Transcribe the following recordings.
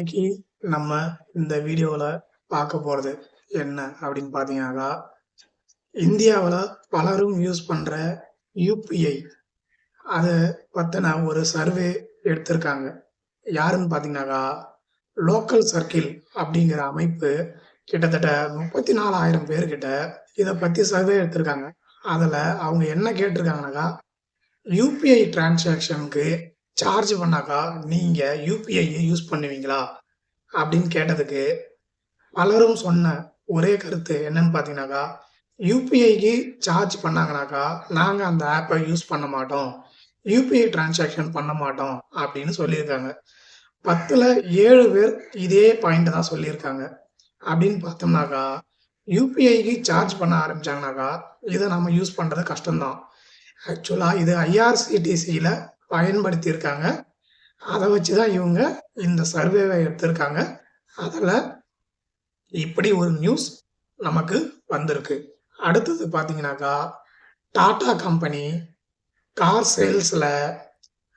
இன்னைக்கு நம்ம இந்த வீடியோவில் பார்க்க போகிறது என்ன அப்படின்னு பார்த்தீங்கன்னாக்கா இந்தியாவில் பலரும் யூஸ் பண்ணுற யூபிஐ அதை பற்றின ஒரு சர்வே எடுத்திருக்காங்க. யாருன்னு பார்த்தீங்கன்னாக்கா லோக்கல் சர்க்கிள் அப்படிங்கிற அமைப்பு கிட்டத்தட்ட முப்பத்தி நாலாயிரம் பேர்கிட்ட இதை பற்றி சர்வே எடுத்திருக்காங்க. அதில் அவங்க என்ன கேட்டிருக்காங்கனாக்கா யூபிஐ டிரான்சாக்ஷனுக்கு சார்ஜ் பண்ணாக்கா நீங்கள் யூபிஐயை யூஸ் பண்ணுவீங்களா? அப்படின்னு கேட்டதுக்கு பலரும் சொன்ன ஒரே கருத்து என்னன்னு பார்த்தீங்கன்னாக்கா யூபிஐக்கு சார்ஜ் பண்ணாங்கனாக்கா நாங்கள் அந்த ஆப்பை யூஸ் பண்ண மாட்டோம். யூபிஐ டிரான்சாக்ஷன் பண்ண மாட்டோம் அப்படின்னு சொல்லியிருக்காங்க. பத்தில் ஏழு பேர் இதே பாயிண்ட் தான் சொல்லியிருக்காங்க. அப்படின்னு பார்த்தோம்னாக்கா யூபிஐக்கு சார்ஜ் பண்ண ஆரம்பிச்சாங்கனாக்கா இதை நம்ம யூஸ் பண்ணுறது கஷ்டம்தான். ஆக்சுவலாக இது ஐஆர்சிடிசியில் பயன்படுத்தியிருக்காங்க. அதை வச்சு தான் இவங்க இந்த சர்வேவை எடுத்திருக்காங்க. அதில் இப்படி ஒரு நியூஸ் நமக்கு வந்திருக்கு. அடுத்தது பார்த்தீங்கன்னாக்கா டாடா கம்பெனி கார் சேல்ஸில்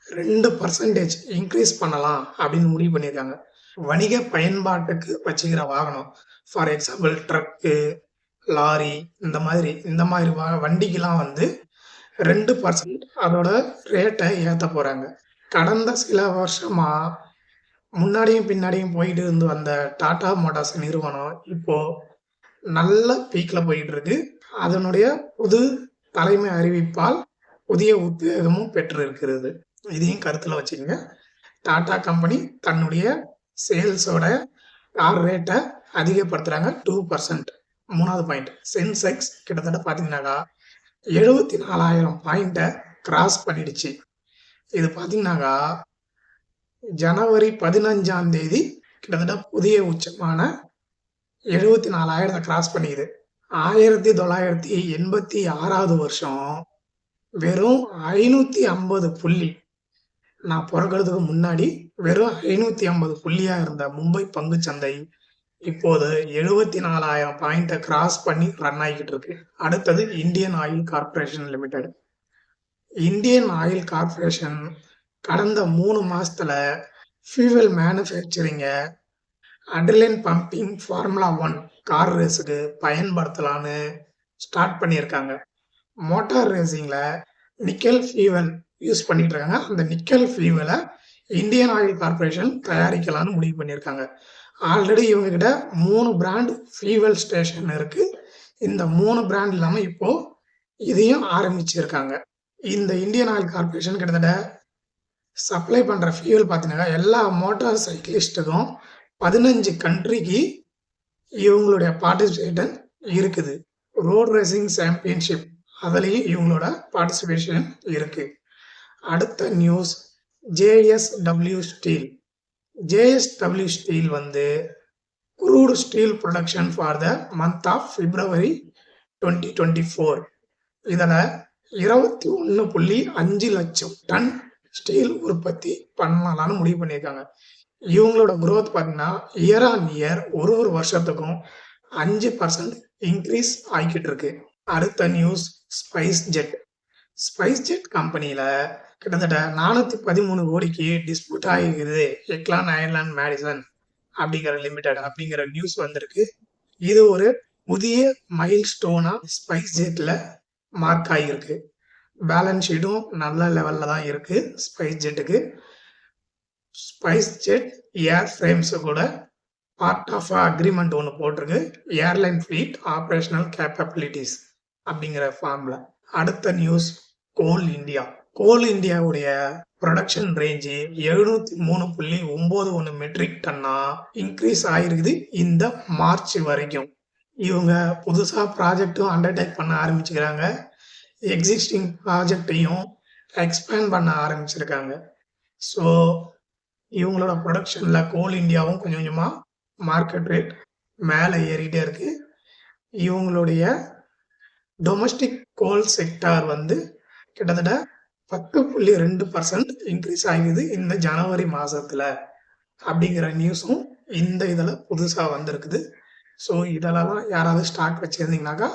ரெண்டு பர்சன்டேஜ் இன்க்ரீஸ் பண்ணலாம் அப்படின்னு முடிவு பண்ணியிருக்காங்க. வணிக பயன்பாட்டுக்கு வச்சுக்கிற வாகனம். ஃபார் எக்ஸாம்பிள் ட்ரக்கு லாரி இந்த மாதிரி இந்த மாதிரி வண்டிக்கெலாம் வந்து ரெண்டு பர்சன்ட் அதோட ரேட்டை ஏற்ற போகிறாங்க கடந்த சில வருஷமாக முன்னாடியும் பின்னாடியும் போயிட்டு இருந்து வந்த டாடா மோட்டார்ஸ் நிறுவனம் இப்போ நல்ல பீக்கில் போயிட்டு இருக்கு. அதனுடைய புது தலைமை அறிவிப்பால் புதிய உத்வேகமும் பெற்று இருக்கிறது இதையும் கருத்தில் வச்சுக்கோங்க. டாடா கம்பெனி தன்னுடைய சேல்ஸோட கார் ரேட்டை அதிகப்படுத்துகிறாங்க டூ பர்சன்ட் மூணாவது பாயிண்ட் சென்செக்ஸ் கிட்டத்தட்ட பார்த்தீங்கன்னாக்கா எழுபத்தி நாலாயிரம் பாயிண்ட்டை கிராஸ் பண்ணிடுச்சு. இது பார்த்தீங்கன்னாக்கா ஜனவரி பதினஞ்சாம் தேதி கிட்டத்தட்ட புதிய உச்சமான எழுபத்தி நாலாயிரத்தை கிராஸ் பண்ணிக்குது. ஆயிரத்தி தொள்ளாயிரத்தி எண்பத்தி ஆறாவது வருஷம் வெறும் ஐநூற்றி ஐம்பது புள்ளி. நான் பிறக்கிறதுக்கு முன்னாடி வெறும் ஐநூற்றி ஐம்பது புள்ளியாக இருந்த மும்பை பங்குச்சந்தை இப்போது எழுபத்தி நாலாயிரம் பாயிண்ட்டை கிராஸ் பண்ணி ரன் ஆகிக்கிட்டு இருக்கு. அடுத்தது Indian oil corporation limited Indian oil corporation கடந்த மூணு மாசத்துல ஃபியூவல் மேனுஃபேக்சரிங்க அட்ரிலின் பம்பிங் ஃபார்முலா ஒன் கார் ரேஸுக்கு பயன்படுத்தலான்னு ஸ்டார்ட் பண்ணியிருக்காங்க. மோட்டார் ரேசிங்கில் நிக்கல் ஃபியூவல் யூஸ் பண்ணிட்டு இருக்காங்க. அந்த நிக்கல் ஃபியூவலை இந்தியன் ஆயில் கார்பரேஷன் தயாரிக்கலாம்னு முடிவு பண்ணியிருக்காங்க. ஆல்ரெடி இவங்ககிட்ட மூணு பிராண்ட் ஃபியூவல் ஸ்டேஷன் இருக்கு. இந்த மூணு பிராண்ட் இல்லாமல் இப்போ இதையும் ஆரம்பிச்சிருக்காங்க. இந்த இந்தியன் ஆயில் கார்பரேஷன் கிட்டத்தட்ட சப்ளை பண்ணுற ஃபியூவல் பார்த்தீங்கன்னா எல்லா மோட்டார் சைக்கிளிஸ்ட்டுக்கும் பதினஞ்சு கண்ட்ரிக்கு இவங்களுடைய பார்ட்டிசிபேஷன் இருக்குது. ரோட் ரேசிங் சாம்பியன்ஷிப் அதுலேயும் இவங்களோட பார்ட்டிசிபேஷன் இருக்கு. அடுத்த news JSW steel JSW steel வந்து crude steel production for the month of February twenty twenty four இதில் இருபத்தி ஒன்று புள்ளி அஞ்சு லட்சம் டன் ஸ்டீல் உற்பத்தி பண்ணலாம்னு முடிவு பண்ணியிருக்காங்க. இவங்களோட குரோத் பார்த்தீங்கன்னா இயர் ஆன் இயர் ஒரு ஒரு வருஷத்துக்கும் அஞ்சு பர்சன்ட் இன்க்ரீஸ் ஆகிக்கிட்டு இருக்கு. அடுத்த news spice jet spice jet கம்பெனியில் கிட்டத்தட்ட நானூற்றி பதிமூணு கோடிக்கு டிஸ்பியூட் ஆகிருக்குது எக்லான் அயர்லாண்ட் மேடிசன் அப்படிங்கிற லிமிடெட் அப்படிங்கிற நியூஸ் வந்திருக்கு. இது ஒரு புதிய மைல் ஸ்டோனா ஸ்பைஸ் ஜெட்டில் மார்க் ஆகியிருக்கு. பேலன்ஸ் ஷீட்டும் நல்ல லெவலில் தான் இருக்கு ஸ்பைஸ் ஜெட்டுக்கு ஸ்பைஸ் ஜெட் ஏர் ஃப்ரேம்ஸு கூட பார்ட் ஆஃப் அக்ரிமெண்ட் ஒன்று போட்டிருக்கு. ஏர்லைன் ஃப்ளீட் ஆப்ரேஷனல் கேப்பபிலிட்டிஸ் அப்படிங்கிற ஃபார்மில் அடுத்த நியூஸ் கோல் இந்தியா கோல் இந்தியாவுடைய ப்ரொடக்ஷன் ரேஞ்சு எழுநூத்தி மூணு புள்ளி ஒன்பது ஒன்று மெட்ரிக் டன்னா இன்க்ரீஸ் ஆயிருக்குது இந்த மார்ச் வரைக்கும். இவங்க புதுசாக ப்ராஜெக்டும் அண்டர்டேக் பண்ண ஆரம்பிச்சுக்கிறாங்க. எக்ஸிஸ்டிங் ப்ராஜெக்டையும் எக்ஸ்பேண்ட் பண்ண ஆரம்பிச்சிருக்காங்க. ஸோ இவங்களோட ப்ரொடக்ஷனில் கோல் இந்தியாவும் கொஞ்சம் கொஞ்சமாக மார்க்கெட் ரேட் மேலே ஏறிட்டே இருக்கு. இவங்களுடைய டொமஸ்டிக் கோல் செக்டார் வந்து கிட்டத்தட்ட பத்து புள்ளி ரெண்டு பர்சன்ட் இன்க்ரீஸ் ஆகிடுது இந்த ஜனவரி மாதத்தில் அப்படிங்கிற நியூஸும் இந்த இதில் புதுசாக வந்திருக்குது. ஸோ இதெல்லாம் யாராவது ஸ்டாக் வச்சுருந்தீங்கனாக்கா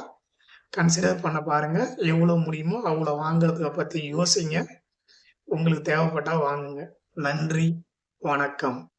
கன்சிடர் பண்ண பாருங்கள் எவ்வளோ முடியுமோ அவ்வளோ வாங்குறதுக்கு பற்றி யோசிங்க. உங்களுக்கு தேவைப்பட்டால் வாங்குங்க. நன்றி. வணக்கம்.